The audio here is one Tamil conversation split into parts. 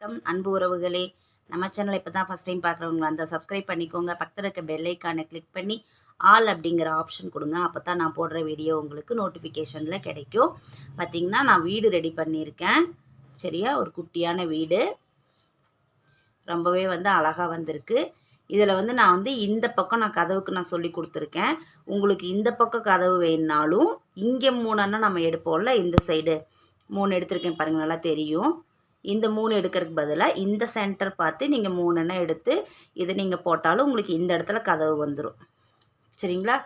வணக்கம். அன்பு உறவுகளே நம்ம சேனலை இப்போ தான் ஃபஸ்ட் டைம் பார்க்குறவங்க அந்த சப்ஸ்கிரைப் பண்ணிக்கோங்க. பக்கத்தில் இருக்க பெல்லைக்கானை கிளிக் பண்ணி ஆல் அப்படிங்கிற ஆப்ஷன் கொடுங்க. அப்போ தான் நான் போடுற வீடியோ உங்களுக்கு நோட்டிஃபிகேஷனில் கிடைக்கும். பார்த்திங்கன்னா நான் வீடு ரெடி பண்ணியிருக்கேன். சரியா? ஒரு குட்டியான வீடு. ரொம்பவே வந்து அழகாக வந்திருக்கு. இதில் வந்து நான் வந்து இந்த பக்கம் நான் கதவுக்கு நான் சொல்லி கொடுத்துருக்கேன். உங்களுக்கு இந்த பக்கம் கதவு வேணுனாலும் இங்கே மூணுன்னா நம்ம எடுப்போம்ல இந்த சைடு மூணு எடுத்திருக்கேன் பாருங்கள் நல்லா தெரியும். இந்த மூணு எடுக்கிறதுக்கு பதிலாக இந்த சென்டர் பார்த்து நீங்கள் மூணுன்னா எடுத்து இதை நீங்கள் போட்டாலும் உங்களுக்கு இந்த இடத்துல கதவு வந்துடும் சரிங்களா?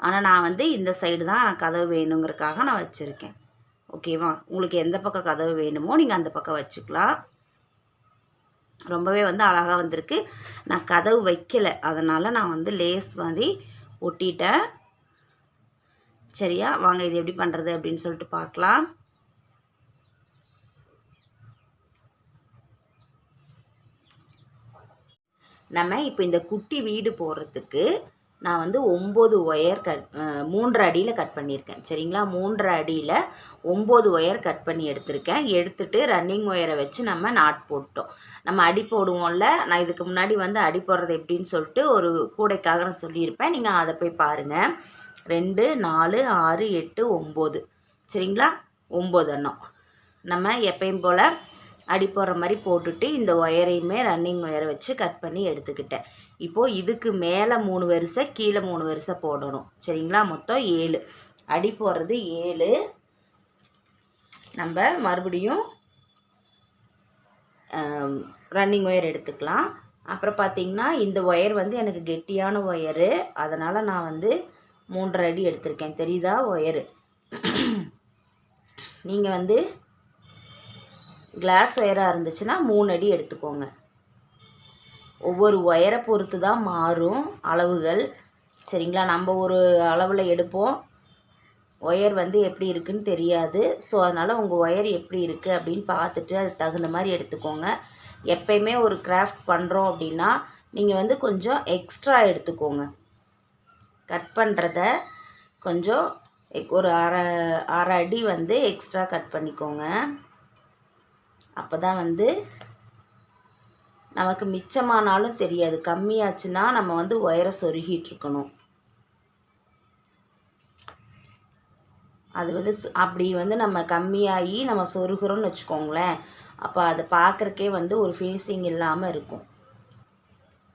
ஆனால் நான் வந்து இந்த சைடு தான் கதவு வேணுங்கிறதுக்காக நான் வச்சுருக்கேன். ஓகேவா உங்களுக்கு எந்த பக்கம் கதவு வேணுமோ நீங்கள் அந்த பக்கம் வச்சுக்கலாம். ரொம்பவே வந்து அழகாக வந்திருக்கு. நான் கதவு வைக்கலை. அதனால் நான் வந்து லேஸ் மாதிரி ஒட்டிட்டேன். சரியா? வாங்க இது எப்படி பண்ணுறது அப்படின்னு சொல்லிட்டு பார்க்கலாம். நம்ம இப்போ இந்த குட்டி வீடு போடுறதுக்கு நான் வந்து ஒம்பது ஒயர் கட் மூன்றரை அடியில் கட் பண்ணியிருக்கேன். சரிங்களா? மூன்றரை அடியில் ஒம்பது ஒயர் கட் பண்ணி எடுத்திருக்கேன். எடுத்துட்டு ரன்னிங் ஒயரை வச்சு நம்ம நாட் போட்டோம். நம்ம அடி போடுவோம்ல? நான் இதுக்கு முன்னாடி வந்து அடி போடுறது எப்படின்னு சொல்லிட்டு ஒரு கூடைக்காக நான் சொல்லியிருப்பேன். நீங்கள் அதை போய் பாருங்கள் ரெண்டு நாலு ஆறு எட்டு ஒம்பது. சரிங்களா? ஒம்பது எண்ணம். நம்ம எப்பயும் போல் அடி போடுற மாதிரி போட்டுட்டு இந்த ஒயரையுமே ரன்னிங் ஒயரை வச்சு கட் பண்ணி எடுத்துக்கிட்டேன். இப்போது இதுக்கு மேலே மூணு வரிசை கீழே மூணு வரிசை போடணும். சரிங்களா? மொத்தம் ஏழு. அடி போடுறது ஏழு. நம்ம மறுபடியும் ரன்னிங் ஒயர் எடுத்துக்கலாம். அப்புறம் பார்த்திங்கன்னா இந்த ஒயர் வந்து எனக்கு கெட்டியான ஒயரு அதனால் நான் வந்து மூன்றரை அடி எடுத்திருக்கேன். தெரியுதா? ஒயரு நீங்கள் வந்து கிளாஸ் ஒயராக இருந்துச்சுன்னா மூணு அடி எடுத்துக்கோங்க. ஒவ்வொரு ஒயரை பொறுத்து தான் மாறும் அளவுகள். சரிங்களா? நம்ம ஒரு அளவில் எடுப்போம். ஒயர் வந்து எப்படி இருக்குன்னு தெரியாது. ஸோ அதனால் உங்கள் ஒயர் எப்படி இருக்குது அப்படின்னு பார்த்துட்டு அதுக்கு தகுந்த மாதிரி எடுத்துக்கோங்க. எப்பயுமே ஒரு கிராஃப்ட் பண்ணுறோம் அப்படின்னா நீங்கள் வந்து கொஞ்சம் எக்ஸ்ட்ரா எடுத்துக்கோங்க. கட் பண்ணுறத கொஞ்சம் ஒரு அரை அரை அடி வந்து எக்ஸ்ட்ரா கட் பண்ணிக்கோங்க. அப்போ தான் வந்து நமக்கு மிச்சமானாலும் தெரியாது. கம்மியாச்சுன்னா நம்ம வந்து ஒயரை சொருகிட்டுருக்கணும் அது வந்து அப்படி வந்து நம்ம கம்மியாகி நம்ம சொருகிறோம்னு வச்சுக்கோங்களேன். அப்போ அதை பார்க்குறக்கே வந்து ஒரு ஃபினிஷிங் இல்லாமல் இருக்கும்.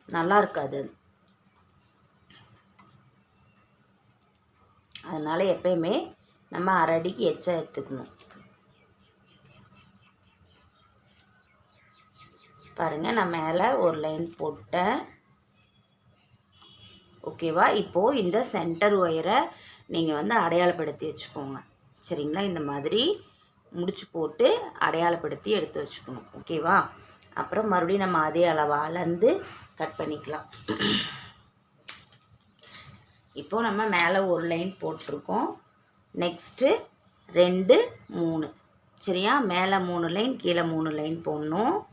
நல்லா இருக்காது அதனால் எப்பயுமே நம்ம அரை அடிக்கு எச்சா எடுத்துக்கணும். பாருங்கள் நான் மேலே ஒரு லைன் போட்டேன். ஓகேவா இப்போது இந்த சென்டர் ஒயரை நீங்கள் வந்து அடையாளப்படுத்தி வச்சுக்கோங்க. சரிங்களா? இந்த மாதிரி முடிச்சு போட்டு அடையாளப்படுத்தி எடுத்து வச்சுக்கணும். ஓகேவா அப்புறம் மறுபடியும் நம்ம அதே அளவு அளந்து கட் பண்ணிக்கலாம். இப்போது நம்ம மேலே ஒரு லைன் போட்டிருக்கோம். நெக்ஸ்ட்டு ரெண்டு மூணு. சரியா? மேலே மூணு லைன் கீழே மூணு லைன் போடணும்.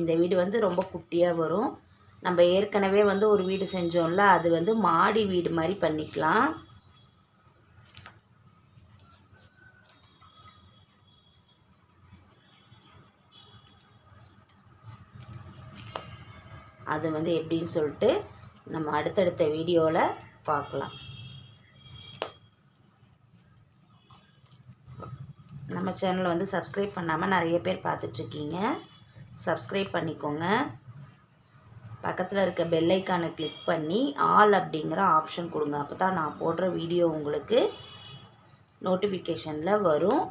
இந்த வீடு வந்து ரொம்ப குட்டியாக வரும். நம்ம ஏற்கனவே வந்து ஒரு வீடு செஞ்சோம்ல அது வந்து மாடி வீடு மாதிரி பண்ணிக்கலாம். அது வந்து எப்படின்னு சொல்லிட்டு நம்ம அடுத்தடுத்த வீடியோவில் பார்க்கலாம். நம்ம சேனலை வந்து சப்ஸ்கிரைப் பண்ணாமல் நிறைய பேர் பார்த்துட்ருக்கீங்க சப்ஸ்கிரைப் பண்ணிக்கோங்க. பக்கத்தில் இருக்க பெல்லைக்கானை கிளிக் பண்ணி ஆல் அப்படிங்கிற ஆப்ஷன் கொடுங்க. அப்போ தான் நான் போடுற வீடியோ உங்களுக்கு நோட்டிஃபிகேஷனில் வரும்.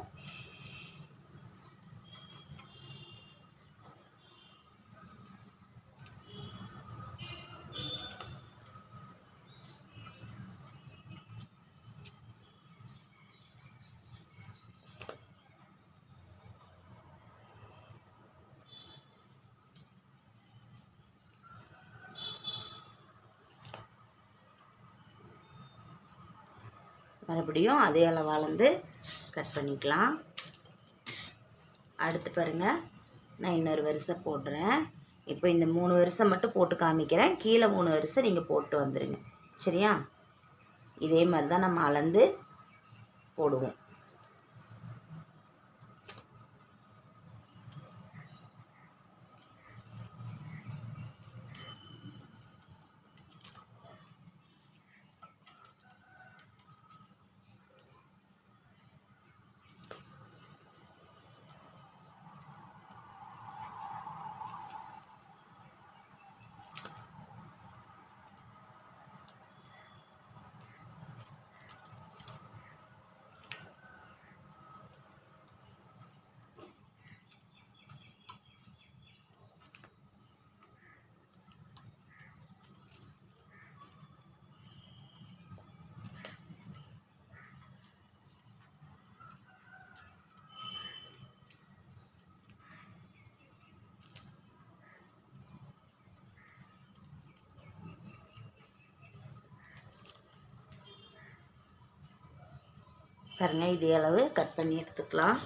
மறுபடியும் அதே அளவாலேருந்து கட் பண்ணிக்கலாம். அடுத்து பாருங்கள் நான் இன்னொரு வரிசை போடுறேன். இப்போ இந்த மூணு வரிசை மட்டும் போட்டு காமிக்கிறேன். கீழே மூணு வரிசை நீங்கள் போட்டு வந்துடுங்க சரியா? இதே மாதிரி தான் நம்ம அளந்து போடுவோம். பாருங்கள் இதே அளவு கட் பண்ணி எடுத்துக்கலாம்.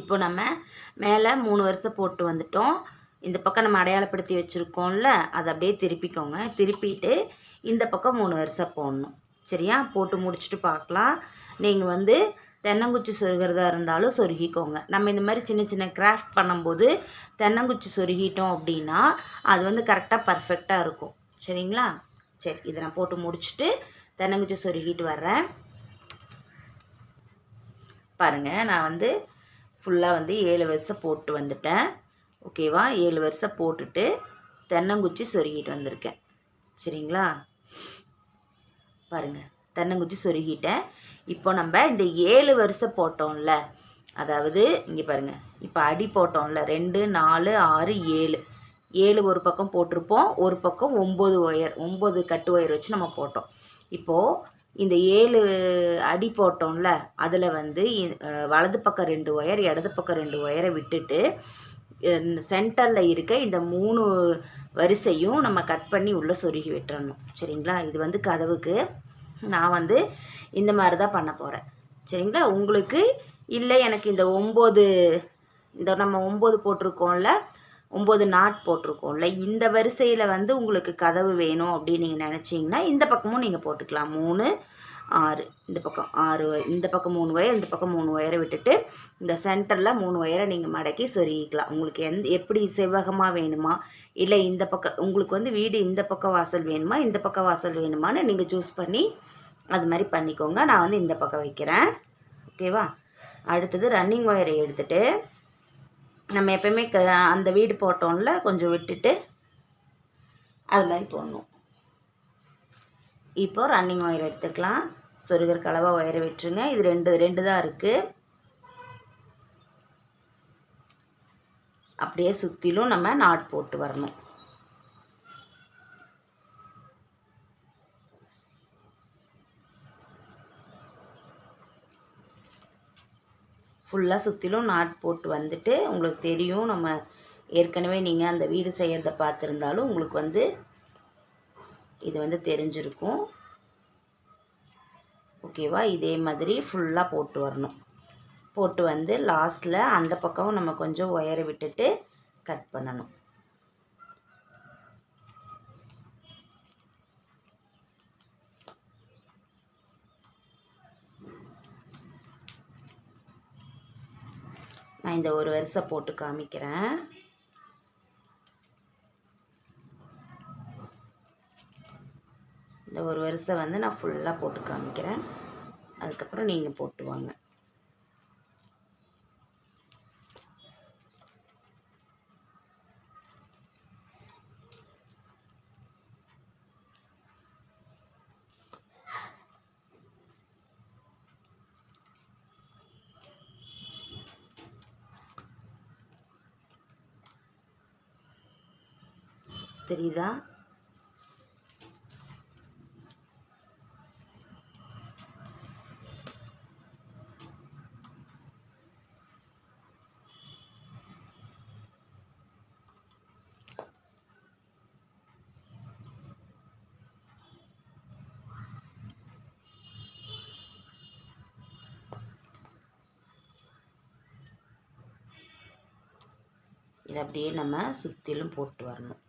இப்போ நம்ம மேலே மூணு வருஷம் போட்டு வந்துட்டோம். இந்த பக்கம் நம்ம அடையாளப்படுத்தி வச்சுருக்கோம்ல அதை அப்படியே திருப்பிக்கோங்க. திருப்பிட்டு இந்த பக்கம் மூணு வருஷம் போடணும். சரியா? போட்டு முடிச்சுட்டு பார்க்கலாம். நீங்கள் வந்து தென்னங்குச்சி சொருகிறதா இருந்தாலும் சொருகிக்கோங்க. நம்ம இந்த மாதிரி சின்ன சின்ன கிராஃப்ட் பண்ணும்போது தென்னங்குச்சி சொருகிட்டோம் அப்படின்னா அது வந்து கரெக்டாக பர்ஃபெக்டாக இருக்கும். சரிங்களா? சரி இதை நான் போட்டு முடிச்சுட்டு தென்னங்குச்சி சொருகிட்டு வர்றேன். பாருங்கள் நான் வந்து ஃபுல்லாக வந்து ஏழு வருஷம் போட்டு வந்துட்டேன். ஓகேவா ஏழு வருஷம் போட்டுட்டு தென்னங்குச்சி சொருகிட்டு வந்திருக்கேன். சரிங்களா? பாருங்கள் தென்னங்குச்சி சொருகிட்டேன் இப்போ நம்ம இந்த ஏழு வருஷம் போட்டோம்ல அதாவது இங்கே பாருங்கள் இப்போ அடி போட்டோம்ல ரெண்டு நாலு ஆறு ஏழு. ஏழு ஒரு பக்கம் போட்டிருப்போம் ஒரு பக்கம் ஒம்பது ஒயர் ஒம்பது கட்டு ஒயர் வச்சு நம்ம போட்டோம். இப்போது இந்த ஏழு அடி போட்டோம்ல அதில் வந்து வலது பக்கம் ரெண்டு ஒயர் இடது பக்கம் ரெண்டு ஒயரை விட்டுட்டு சென்டரில் இருக்க இந்த மூணு வரிசையும் நம்ம கட் பண்ணி உள்ளே சொருகி விட்டுறணும். சரிங்களா? இது வந்து கதவுக்கு நான் வந்து இந்த மாதிரி தான் பண்ண போகிறேன் சரிங்களா? உங்களுக்கு இல்லை எனக்கு இந்த ஒம்பது இந்த நம்ம ஒம்பது போட்டிருக்கோம்ல ஒம்பது நாட் போட்டிருக்கோம்ல இந்த வரிசையில் வந்து உங்களுக்கு கதவு வேணும் அப்படின்னு நீங்கள் நினச்சிங்கன்னா இந்த பக்கமும் நீங்கள் போட்டுக்கலாம். மூணு ஆறு இந்த பக்கம் ஆறு இந்த பக்கம் மூணு ஒயர் இந்த பக்கம் மூணு ஒயரை விட்டுட்டு இந்த சென்டரில் மூணு ஒயரை நீங்கள் மடக்கி சொருகிக்கலாம். உங்களுக்கு எந்த எப்படி செவ்வகமாக வேணுமா? இல்லை இந்த பக்கம் உங்களுக்கு வந்து வீடு இந்த பக்கம் வாசல் வேணுமா? இந்த பக்கம் வாசல் வேணுமான்னு நீங்கள் சூஸ் பண்ணி அது மாதிரி பண்ணிக்கோங்க. நான் வந்து இந்த பக்கம் வைக்கிறேன். ஓகேவா? அடுத்தது ரன்னிங் ஒயரை எடுத்துகிட்டு நம்ம எப்பயுமே க அந்த வீடு போட்டோம்ல கொஞ்சம் விட்டுட்டு அது மாதிரி போடணும். இப்போ ரன்னிங் ஒயர் எடுத்துக்கலாம். சொருகிற கலவாக ஒயரை விட்டுருங்க. இது ரெண்டு ரெண்டு தான் இருக்குது அப்படியே சுற்றிலும் நம்ம நாட் போட்டு வரணும். ஃபுல்லாக சுற்றிலும் நாட் போட்டு வந்துட்டு உங்களுக்கு தெரியும். நம்ம ஏற்கனவே நீங்கள் அந்த வீடு செய்கிறத பார்த்துருந்தாலும் உங்களுக்கு வந்து இது வந்து தெரிஞ்சிருக்கும். ஓகேவா? இதே மாதிரி ஃபுல்லாக போட்டு வரணும். போட்டு வந்து லாஸ்ட்டில் அந்த பக்கம் நம்ம கொஞ்சம் ஒயரை விட்டுட்டு கட் பண்ணணும். நான் இந்த ஒரு வரிசை போட்டு காமிக்கிறேன். இந்த ஒரு வரிசை வந்து நான் ஃபுல்லாக போட்டு காமிக்கிறேன். அதுக்கப்புறம் நீங்கள் போட்டு வாங்க. தெரியுதா? இதை அப்படியே நம்ம சுற்றிலும் போட்டு வரணும்.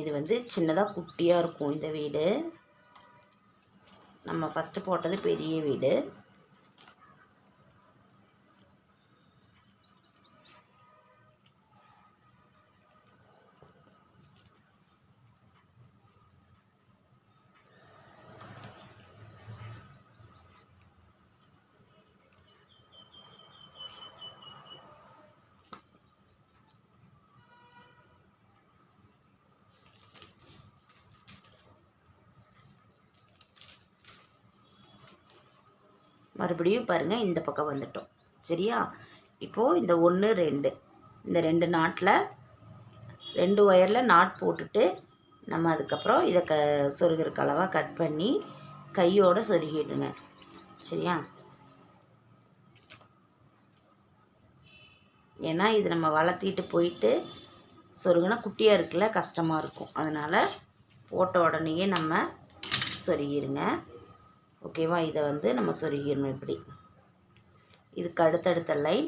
இது வந்து சின்னதாக குட்டியாக இருக்கும் இந்த வீடு. நம்ம ஃபஸ்ட்டு போட்டது பெரிய வீடு. மறுபடியும் பாருங்கள் இந்த பக்கம் வந்துட்டோம். சரியா? இப்போது இந்த ஒன்று ரெண்டு. இந்த ரெண்டு நாட்டில் ரெண்டு ஒயரில் நாட் போட்டுட்டு நம்ம அதுக்கப்புறம் இதை க சொருகிற அளவாக கட் பண்ணி கையோடு சொருகிடுங்க. சரியா? ஏன்னா இது நம்ம வளர்த்திட்டு போயிட்டு சொருகுனா குட்டியாக இருக்குல்ல கஷ்டமாக இருக்கும். அதனால் போட்ட உடனேயே நம்ம சொருகிருங்க ஓகேவா? இதை வந்து நம்ம சொருகிடணும் இப்படி. இதுக்கு அடுத்தடுத்த லைன்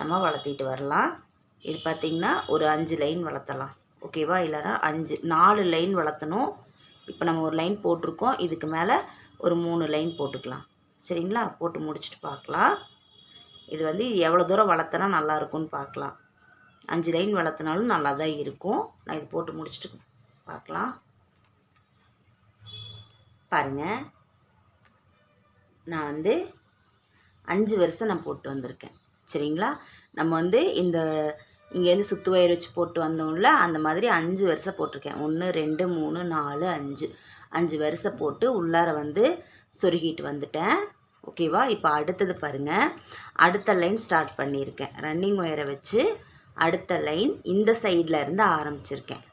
நம்ம வளர்த்திட்டு வரலாம். இது பார்த்திங்கன்னா ஒரு அஞ்சு லைன் வளர்த்தலாம். ஓகேவா? இல்லைனா அஞ்சு நாலு லைன் வளர்த்தணும். இப்போ நம்ம ஒரு லைன் போட்டிருக்கோம். இதுக்கு மேலே ஒரு மூணு லைன் போட்டுக்கலாம். சரிங்களா? போட்டு முடிச்சுட்டு பார்க்கலாம். இது வந்து எவ்வளோ தூரம் வளர்த்தனா நல்லா இருக்கும்னு பார்க்கலாம். அஞ்சு லைன் வளர்த்தினாலும் நல்லா தான் இருக்கும். நான் இது போட்டு முடிச்சுட்டு பார்க்கலாம். பாருங்கள் நான் வந்து அஞ்சு வருஷம் நான் போட்டு வந்திருக்கேன். சரிங்களா? நம்ம வந்து இந்த இங்கேருந்து சுத்து வயிறு வச்சு போட்டு வந்தோம்ல அந்த மாதிரி அஞ்சு வருஷம் போட்டிருக்கேன். ஒன்று ரெண்டு மூணு நாலு அஞ்சு. அஞ்சு வருஷம் போட்டு உள்ளார வந்து சொருகிட்டு வந்துட்டேன். ஓகேவா இப்போ அடுத்தது பாருங்கள் அடுத்த லைன் ஸ்டார்ட் பண்ணியிருக்கேன். ரன்னிங் ஒயரை வச்சு அடுத்த லைன் இந்த சைடில் இருந்து ஆரம்பிச்சிருக்கேன்.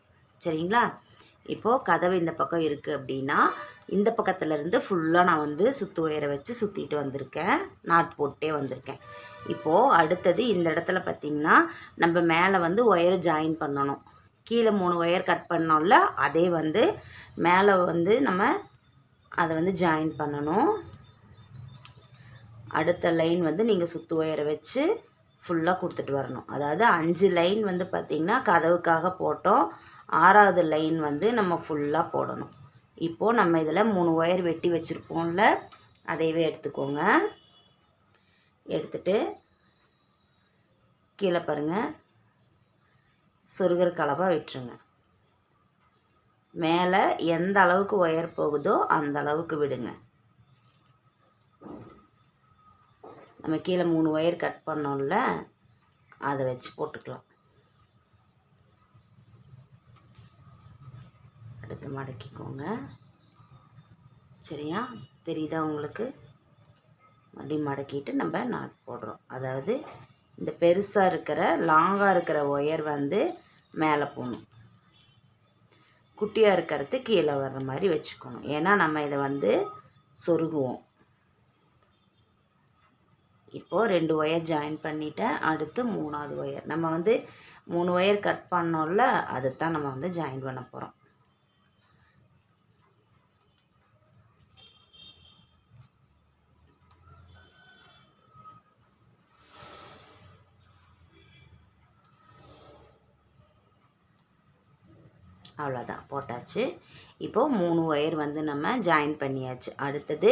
சரிங்களா? இப்போது கதவு இந்த பக்கம் இருக்குது அப்படின்னா இந்த பக்கத்துலேருந்து ஃபுல்லாக நான் வந்து சுற்று ஒயரை வச்சு சுற்றிட்டு வந்திருக்கேன். நாட் போட்டே வந்திருக்கேன். இப்போது அடுத்தது இந்த இடத்துல பார்த்திங்கன்னா நம்ம மேலே வந்து ஒயரை ஜாயின் பண்ணணும். கீழே மூணு ஒயர் கட் பண்ணோம்ல அதே வந்து மேலே வந்து நம்ம அதை வந்து ஜாயின் பண்ணணும். அடுத்த லைன் வந்து நீங்கள் சுற்று ஒயரை வச்சு ஃபுல்லாக கொடுத்துட்டு வரணும். அதாவது அஞ்சு லைன் வந்து பார்த்திங்கன்னா கதவுக்காக போட்டோம். ஆறாவது லைன் வந்து நம்ம ஃபுல்லாக போடணும். இப்போது நம்ம இதில் மூணு ஒயர் வெட்டி வச்சுருப்போம்ல அதையவே எடுத்துக்கோங்க. எடுத்துட்டு கீழே பாருங்கள் சொருகிற கலவாக விட்டுருங்க. மேலே எந்த அளவுக்கு ஒயர் போகுதோ அந்த அளவுக்கு விடுங்க. நம்ம கீழே மூணு ஒயர் கட் பண்ணோம்ல அதை வச்சு போட்டுக்கலாம். அடுத்து மடக்கிக்கோங்க. சரியா? தெரியுதா உங்களுக்கு? மறுபடியும் மடக்கிட்டு நம்ம நாட் போடுறோம். அதாவது இந்த பெருசாக இருக்கிற லாங்காக இருக்கிற ஒயர் வந்து மேலே போகணும். குட்டியாக இருக்கிறது கீழே வர்ற மாதிரி வச்சுக்கணும். ஏன்னா நம்ம இதை வந்து சொருகுவோம். இப்போது ரெண்டு ஒயர் ஜாயின் பண்ணிவிட்டேன் அடுத்து மூணாவது ஒயர். நம்ம வந்து மூணு ஒயர் கட் பண்ணோம்ல அதை தான் நம்ம வந்து ஜாயின் பண்ண போகிறோம் அவ்வளோதான் போட்டாச்சு. இப்போது மூணு ஒயர் வந்து நம்ம ஜாயின் பண்ணியாச்சு. அடுத்தது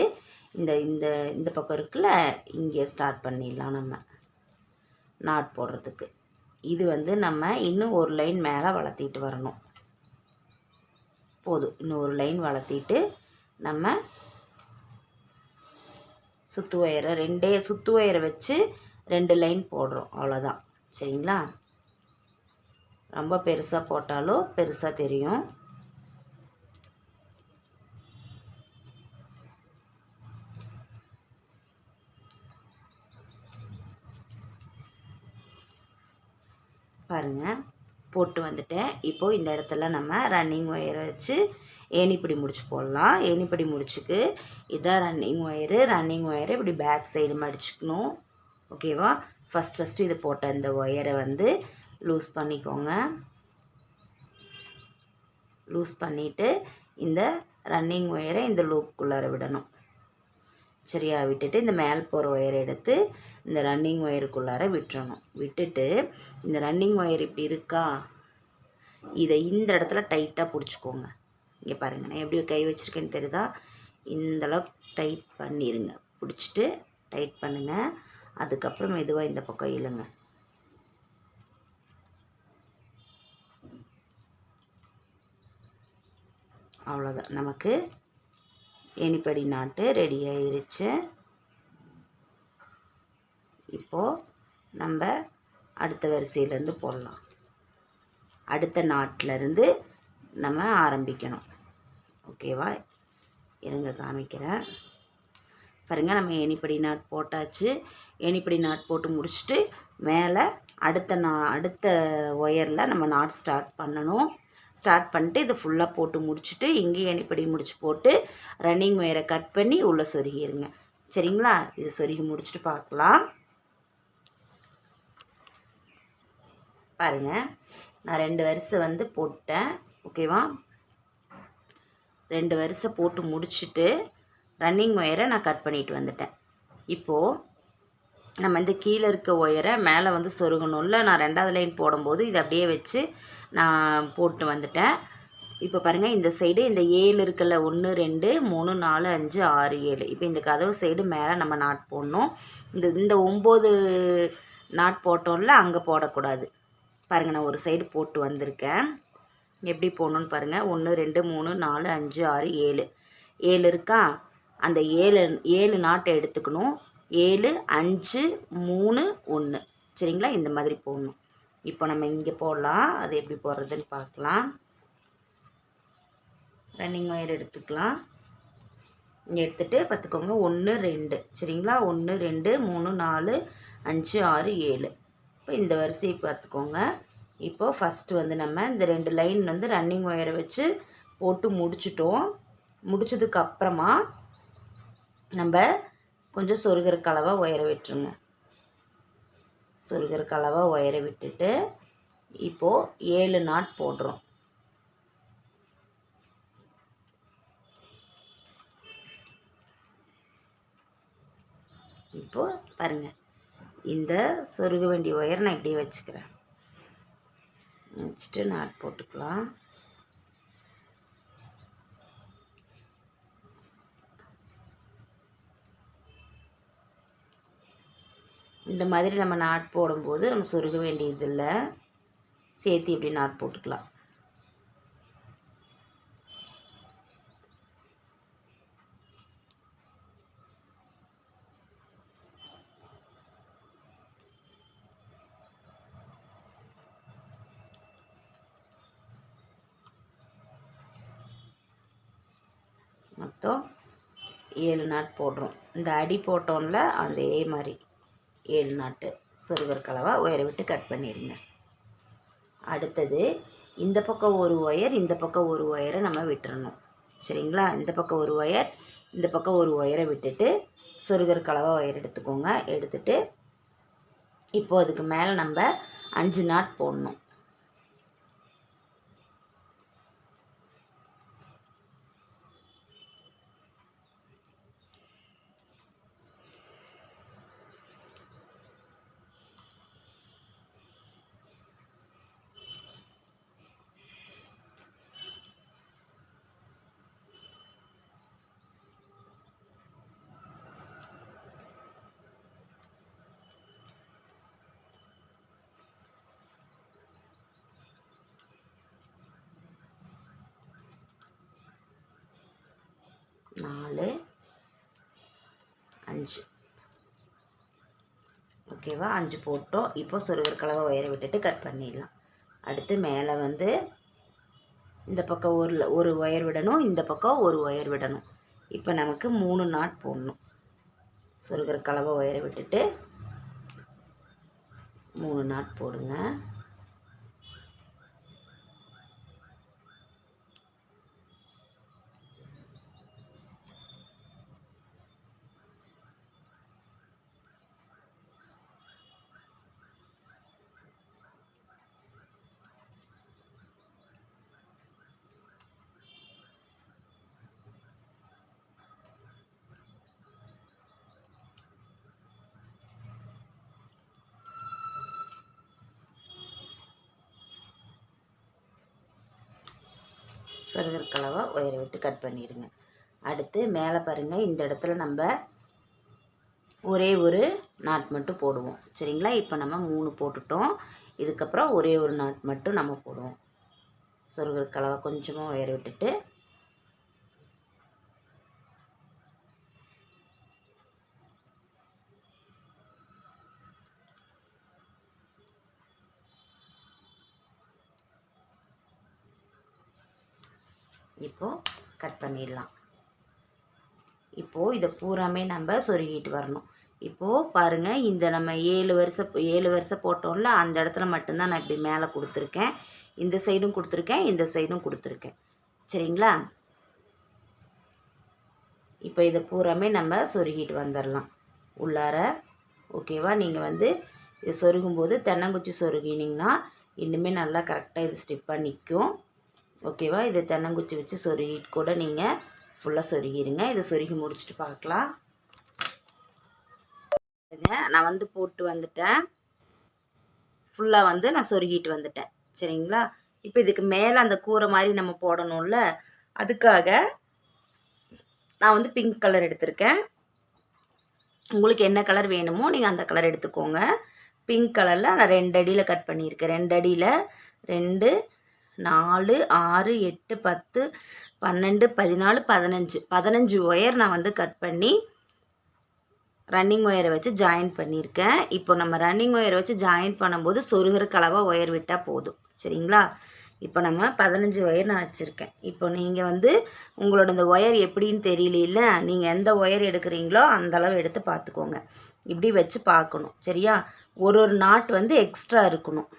இந்த இந்த இந்த பக்கம் இருக்குல்ல இங்கே ஸ்டார்ட் பண்ணிடலாம் நம்ம. நாட் போடுறதுக்கு. இது வந்து நம்ம இன்னும் ஒரு லைன் மேலே வளர்த்திட்டு வரணும். போதும் இன்னும் ஒரு லைன் வளர்த்திட்டு நம்ம சுத்து ஒயரை ரெண்டே சுத்து ஒயரை வச்சு ரெண்டு லைன் போடுறோம். அவ்வளோதான். சரிங்களா? ரொம்ப பெருசாக போட்டாலும் பெருசாக தெரியும். பாருங்கள் போட்டு வந்துட்டேன். இப்போது இந்த இடத்துல நம்ம ரன்னிங் ஒயரை வச்சு ஏணிப்படி முடிச்சு போடலாம். ஏணிப்படி முடிச்சுக்கு இதான் ரன்னிங் ஒயரு ரன்னிங் ஒயரை இப்படி பேக் சைடு மடிச்சுக்கணும் ஓகேவா ஃபஸ்ட் ஃபஸ்ட்டு இது போட்ட இந்த ஒயரை வந்து லூஸ் பண்ணிக்கோங்க. லூஸ் பண்ணிவிட்டு இந்த ரன்னிங் ஒயரை இந்த லூப்புக்குள்ளார விடணும். சரியா? விட்டுட்டு இந்த மேல் போகிற ஒயரை எடுத்து இந்த ரன்னிங் ஒயருக்குள்ளார விட்டுறணும். விட்டுட்டு இந்த ரன்னிங் ஒயர் இப்படி இருக்கா? இதை இந்த இடத்துல டைட்டாக பிடிச்சிக்கோங்க. இங்கே பாருங்கள் நான் எப்படி கை வச்சுருக்கேன்னு தெரியுதா? இந்தளவுக்கு டைட் பண்ணிடுங்க பிடிச்சிட்டு டைட் பண்ணுங்கள் அதுக்கப்புறம் மெதுவாக இந்த பக்கம் இழுங்க. அவ்வளோதான் நமக்கு ஏணிப்படி நாட்டு ரெடி ஆயிருச்சு. இப்போது நம்ம அடுத்த வரிசையிலேருந்து போடலாம். அடுத்த நாட்டிலருந்து நம்ம ஆரம்பிக்கணும். ஓகேவா இருங்க காமிக்கிறேன். பாருங்கள் நம்ம ஏணிப்படி நாட் போட்டாச்சு. ஏணிப்படி நாட் போட்டு முடிச்சுட்டு மேலே அடுத்த நா அடுத்த ஒயரில் நம்ம நாட் ஸ்டார்ட் பண்ணணும். ஸ்டார்ட் பண்ணிட்டு இதை ஃபுல்லாக போட்டு முடிச்சுட்டு இங்கேயும் இப்படி முடிச்சு போட்டு ரன்னிங் ஒயரை கட் பண்ணி உள்ளே சொருகிருங்க. சரிங்களா? இது சொருகி முடிச்சுட்டு பார்க்கலாம். பாருங்கள் நான் ரெண்டு வரிசை வந்து போட்டேன். ஓகேவா? ரெண்டு வரிசை போட்டு முடிச்சுட்டு ரன்னிங் ஒயரை நான் கட் பண்ணிட்டு வந்துட்டேன். இப்போது நம்ம இந்த கீழே இருக்க ஒயரை மேலே வந்து சொருகணும்ல நான் ரெண்டாவது லைன் போடும்போது இதை அப்படியே வச்சு நான் போட்டு வந்துட்டேன். இப்போ பாருங்கள் இந்த சைடு இந்த ஏழு இருக்குல்ல ஒன்று ரெண்டு மூணு நாலு அஞ்சு ஆறு ஏழு. இப்போ இந்த கதவு சைடு மேலே நம்ம நாட் போடணும். இந்த இந்த ஒம்பது நாட் போட்டோம்ல அங்கே போடக்கூடாது. பாருங்கள் நான் ஒரு சைடு போட்டு வந்திருக்கேன். எப்படி போடணுன்னு பாருங்கள் ஒன்று ரெண்டு மூணு நாலு அஞ்சு ஆறு ஏழு. ஏழு இருக்கா? அந்த ஏழு ஏழு நாட்டை எடுத்துக்கணும். ஏழு அஞ்சு மூணு ஒன்று சரிங்களா? இந்த மாதிரி போடணும். இப்போ நம்ம இங்கே போடலாம். அது எப்படி போடுறதுன்னு பார்க்கலாம். ரன்னிங் ஒயர் எடுத்துக்கலாம். இங்கே எடுத்துகிட்டு பார்த்துக்கோங்க. ஒன்று ரெண்டு. சரிங்களா? ஒன்று ரெண்டு மூணு நாலு அஞ்சு ஆறு ஏழு. இப்போ இந்த வரிசையை பார்த்துக்கோங்க. இப்போது ஃபஸ்ட்டு வந்து நம்ம இந்த ரெண்டு லைன் வந்து ரன்னிங் ஒயரை வச்சு போட்டு முடிச்சிட்டோம். முடித்ததுக்கப்புறமா நம்ம கொஞ்சம் சொருகிற கலவாக உயர விட்டுருங்க. சொருகிற கலவாக உயர விட்டுட்டு இப்போது ஏழு நாட் போடுறோம். இப்போது பாருங்கள் இந்த சொருக வேண்டிய ஒயர் நான் இப்படியே வச்சுக்கிறேன். வச்சுட்டு நாட் போட்டுக்கலாம். இந்த மாதிரி நம்ம நாட் போடும்போது நம்ம சொருக வேண்டியதில்லை. சேர்த்து இப்படி நாட் போட்டுக்கலாம். மொத்தம் ஏழு நாட் போடுறோம். இந்த அடி போட்டோம்ல அதே மாதிரி. ஏழு நாட்டு சொருகர் கலவாக ஒயரை விட்டு கட் பண்ணிடுங்க அடுத்தது இந்த பக்கம் ஒரு ஒயர் இந்த பக்கம் ஒரு ஒயரை நம்ம விட்டுறணும். சரிங்களா? இந்த பக்கம் ஒரு ஒயர் இந்த பக்கம் ஒரு ஒயரை விட்டுட்டு சொருகர் கலவை ஒயர் எடுத்துக்கோங்க. எடுத்துட்டு இப்போ அதுக்கு மேலே நம்ம அஞ்சு நாட் போடணும். நாலு. அஞ்சு. ஓகேவா? அஞ்சு போட்டோம். இப்போ சொருகர் கலவை ஒயரை விட்டுட்டு கட் பண்ணிடலாம். அடுத்து மேலே வந்து இந்த பக்கம் ஒரு ஒரு ஒயர் விடணும். இந்த பக்கம் ஒரு ஒயர் விடணும். இப்போ நமக்கு மூணு நாட் போடணும். சொருகர் கலவை ஒயரை விட்டுட்டு மூணு நாட் போடுங்க. சொருகர் கலவை உயர விட்டு கட் பண்ணிடுங்க அடுத்து மேலே பாருங்கள் இந்த இடத்துல நம்ம ஒரே ஒரு நாட் மட்டும் போடுவோம். சரிங்களா? இப்போ நம்ம மூணு போட்டுட்டோம். இதுக்கப்புறம் ஒரே ஒரு நாட் மட்டும் நம்ம போடுவோம். சொருகர் கலவை கொஞ்சமாக உயர விட்டுட்டு இப்போது கட் பண்ணிடலாம். இப்போது இதை பூராமே நம்ம சொருகிட்டு வரணும். இப்போது பாருங்கள் இந்த நம்ம ஏழு வருஷம் ஏழு வருஷம் போட்டோம்ல அந்த இடத்துல மட்டும்தான் நான் இப்படி மேலே கொடுத்துருக்கேன். இந்த சைடும் கொடுத்துருக்கேன் இந்த சைடும் கொடுத்துருக்கேன். சரிங்களா? இப்போ இதை பூராமே நம்ம சொருகிட்டு வந்துடலாம். உள்ளார ஓகேவா? நீங்கள் வந்து இது சொருகும்போது தென்னங்குச்சி சொருகினீங்கன்னா இன்னுமே நல்லா கரெக்டாக இது ஸ்டிப்பாக நிற்கும். ஓகேவா? இதை தென்னங்குச்சி வச்சு சொருகிட்டு கூட நீங்கள் ஃபுல்லாக சொருகிடுங்க இதை சொருகி முடிச்சுட்டு பார்க்கலாம். நான் வந்து போட்டு வந்துட்டேன். ஃபுல்லாக வந்து நான் சொருகிட்டு வந்துட்டேன். சரிங்களா? இப்போ இதுக்கு மேலே அந்த கூரை மாதிரி நம்ம போடணும்ல அதுக்காக நான் வந்து பிங்க் கலர் எடுத்திருக்கேன். உங்களுக்கு என்ன கலர் வேணுமோ நீங்கள் அந்த கலர் எடுத்துக்கோங்க. பிங்க் கலரில் நான் ரெண்டு அடியில் கட் பண்ணியிருக்கேன். ரெண்டு அடியில் ரெண்டு நாலு ஆறு எட்டு பத்து பன்னெண்டு பதினாலு பதினஞ்சு. பதினஞ்சு ஒயர் நான் வந்து கட் பண்ணி ரன்னிங் ஒயரை வச்சு ஜாயின் பண்ணியிருக்கேன். இப்போ நம்ம ரன்னிங் ஒயரை வச்சு ஜாயின் பண்ணும்போது சொருகிற கலவை ஒயர் விட்டால் போதும். சரிங்களா? இப்போ நம்ம பதினஞ்சு ஒயர் நான் வச்சுருக்கேன். இப்போ நீங்கள் வந்து உங்களோட இந்த ஒயர் எப்படின்னு தெரியல நீங்கள் எந்த ஒயர் எடுக்கிறீங்களோ அந்தளவு எடுத்து பார்த்துக்கோங்க. இப்படி வச்சு பார்க்கணும். சரியா? ஒரு ஒரு நாட் வந்து எக்ஸ்ட்ரா இருக்கணும்.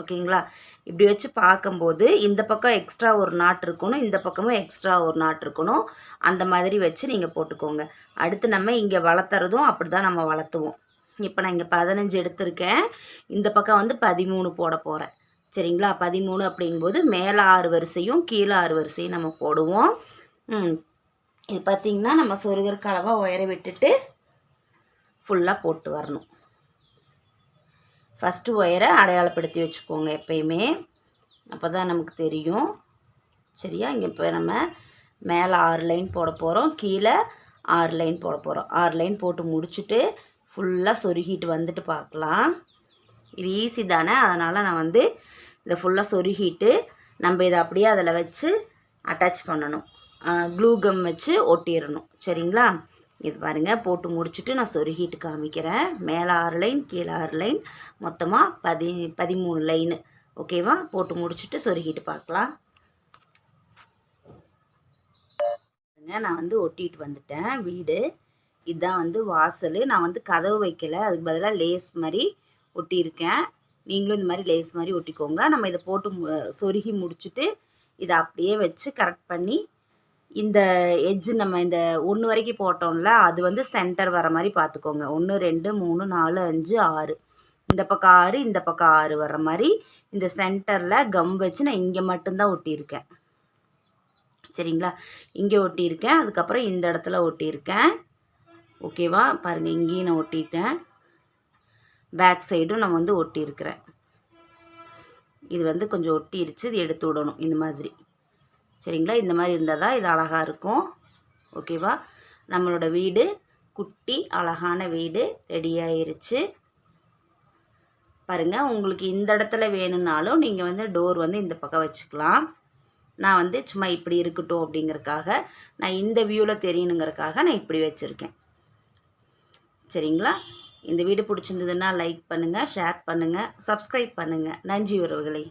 ஓகேங்களா? இப்படி வச்சு பார்க்கும்போது இந்த பக்கம் எக்ஸ்ட்ரா ஒரு நாட் இருக்கணும் இந்த பக்கமும் எக்ஸ்ட்ரா ஒரு நாட் இருக்கணும். அந்த மாதிரி வச்சு நீங்கள் போட்டுக்கோங்க. அடுத்து நம்ம இங்கே வளர்த்துறதும் அப்படி தான் நம்ம வளர்த்துவோம். இப்போ நான் இங்கே பதினஞ்சு எடுத்திருக்கேன். இந்த பக்கம் வந்து பதிமூணு போட போகிறேன் சரிங்களா? பதிமூணு அப்படிங்கும்போது மேலே ஆறு வரிசையும் கீழே ஆறு வரிசையும் நம்ம போடுவோம். இது பார்த்திங்கன்னா நம்ம சொருகர் கலவை உயர விட்டுட்டு ஃபுல்லாக போட்டு வரணும். ஃபஸ்ட்டு ஒயரை அடையாளப்படுத்தி வச்சுக்கோங்க எப்பயுமே. அப்போ தான் நமக்கு தெரியும். சரியா? இங்கே இப்போ நம்ம மேலே ஆறு லைன் போட போகிறோம் கீழே ஆறு லைன் போட போகிறோம் ஆறு லைன் போட்டு முடிச்சுட்டு ஃபுல்லாக சொருகிட்டு வந்துட்டு பார்க்கலாம். இது ஈஸி தானே? அதனால் நான் வந்து இதை ஃபுல்லாக சொருகிட்டு நம்ம இதை அப்படியே அதில் வச்சு அட்டாச் பண்ணணும். க்ளூ கம் வச்சு ஒட்டிடணும். சரிங்களா? இது பாருங்கள் போட்டு முடிச்சுட்டு நான் சொருகிட்டு காமிக்கிறேன். மேலே ஆறு லைன் கீழே ஆறு லைன் மொத்தமாக பதி பதிமூணு லைனு. ஓகேவா போட்டு முடிச்சுட்டு சொருகிட்டு பார்க்கலாம். நான் வந்து ஒட்டிட்டு வந்துட்டேன் வீடு. இதுதான் வந்து வாசல். நான் வந்து கதவு வைக்கல. அதுக்கு பதிலாக லேஸ் மாதிரி ஒட்டியிருக்கேன். நீங்களும் இந்த மாதிரி லேஸ் மாதிரி ஒட்டிக்கோங்க. நம்ம இதை போட்டு மு- சொருகி முடிச்சுட்டு இதை அப்படியே வச்சு கரெக்ட் பண்ணி இந்த எட்ஜு நம்ம இந்த ஒன்று வரைக்கும் போட்டோம்ல அது வந்து சென்டர் வர மாதிரி பார்த்துக்கோங்க ஒன்று ரெண்டு மூணு நாலு அஞ்சு ஆறு. இந்த பக்கம் ஆறு இந்த பக்கம் ஆறு வர்ற மாதிரி இந்த சென்டரில் கம் வச்சு நான் இங்கே மட்டும்தான் ஒட்டியிருக்கேன். சரிங்களா? இங்கே ஒட்டியிருக்கேன் அதுக்கப்புறம் இந்த இடத்துல ஒட்டியிருக்கேன். ஓகேவா பாருங்கள் இங்கேயும் நான் ஒட்டிட்டேன். பேக் சைடும் நான் வந்து ஒட்டியிருக்கிறேன். இது வந்து கொஞ்சம் ஒட்டிருச்சு இது எடுத்து விடணும் இந்த மாதிரி. சரிங்களா? இந்த மாதிரி இருந்தால் தான் இது அழகாக இருக்கும். ஓகேவா நம்மளோட வீடு குட்டி அழகான வீடு ரெடி ஆயிருச்சு. பாருங்கள் உங்களுக்கு இந்த இடத்துல வேணும்னாலும் நீங்கள் வந்து டோர் வந்து இந்த பக்கம் வச்சுக்கலாம். நான் வந்து சும்மா இப்படி இருக்கட்டும் அப்படிங்கறக்காக நான் இந்த வியூவில் தெரியணுங்கிறக்காக நான் இப்படி வச்சுருக்கேன். சரிங்களா? இந்த வீடு பிடிச்சிருந்ததுன்னா லைக் பண்ணுங்கள் ஷேர் பண்ணுங்கள் சப்ஸ்கிரைப் பண்ணுங்கள் நன்றி உறவுகளை.